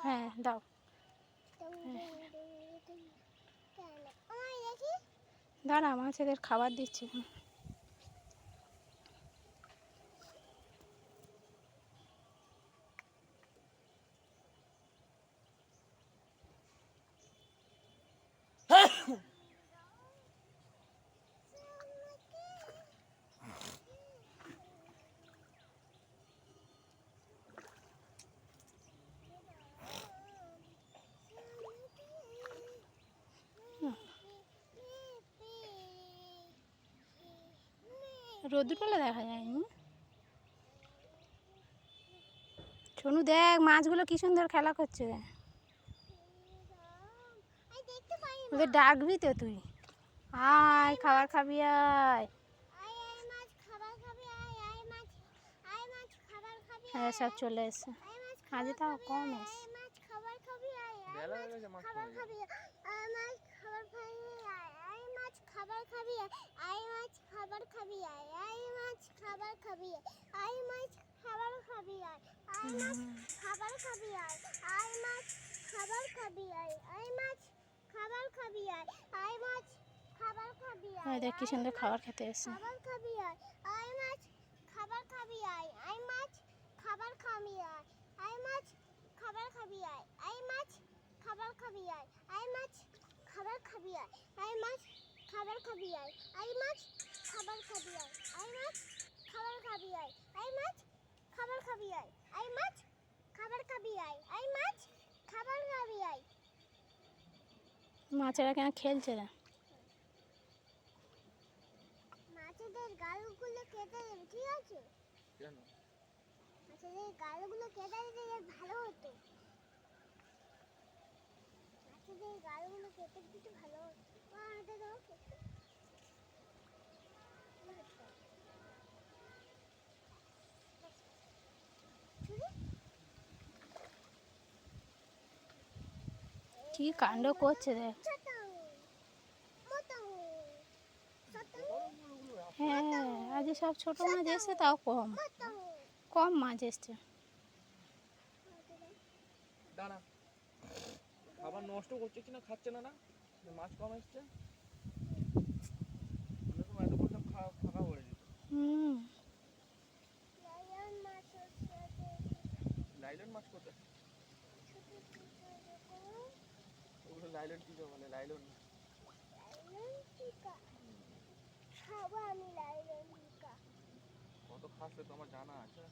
হ্যাঁ দাও। দাঁড়া আমার ছেলের খাবার দিচ্ছি। রোদ্রবেলা দেখা যায়নি। সোনু দেখ মাছগুলো কি সুন্দর খেলা করছে। ওদের ডাকবি তো তুই। আয় খাবার খাবি আয়। হ্যাঁ সব চলে এসছে। আজে তাও কম এসছে। খাবার খাবি আয়। খাবি আয় মাছ খাবার খাবি আয় আয় মাছ খাবার খাবি আয় মাছ খাবার খাবি আয় আয় মাছ খাবার খাবি আয় আয় মাছ খাবার খাবি আয় আয় মাছ খাবার খাবি আয় আয় মাছ খাবার খাবি আয় দেখ কি সুন্দর খাবার খেতে এসছে খাবার খাবি আয় আয় মাছ খাবার খাবি আয় আয় মাছ খাবার খাবি আয় আয় মাছ খাবার খাবি আয় আয় মাছ খাবার খাবি আয় আয় মাছ খাবার খাবি আয় আয় মাছ খাবার খাবি আয় আয় মাছ খাবার খাবি আয় আয় মাছ খাবার খাবি আয় আয় মাছ খাবার খাবি আয় আয় মাছ খাবার খাবি আয় আয় মাছ খাবার খাবি আয় মাছেরা কেন খেলছে না মাছেদের গালগুলো কেটে দেবে ঠিক আছে? কেন? মাছেদের গালগুলো কেটে দিলে ভালো হতো। মাছেদের গালগুলো কেটে দিতে ভালো হাতে। কি কাণ্ড করছে দেখ। হ্যাঁ আজ সব ছোট মাছ এসছে তাও কম। কম মাছ এসছে। খাবার নষ্ট করছে কিনা খাচ্ছে না না? মাছ কম এসছে। হুম। লাইলন মাছ কত ওগুলো লাইলন কি বলে লাইলন লাইলন টিকা। খাব আমি লাইলন টিকা। কত খাসে তো আমার জানা আছে?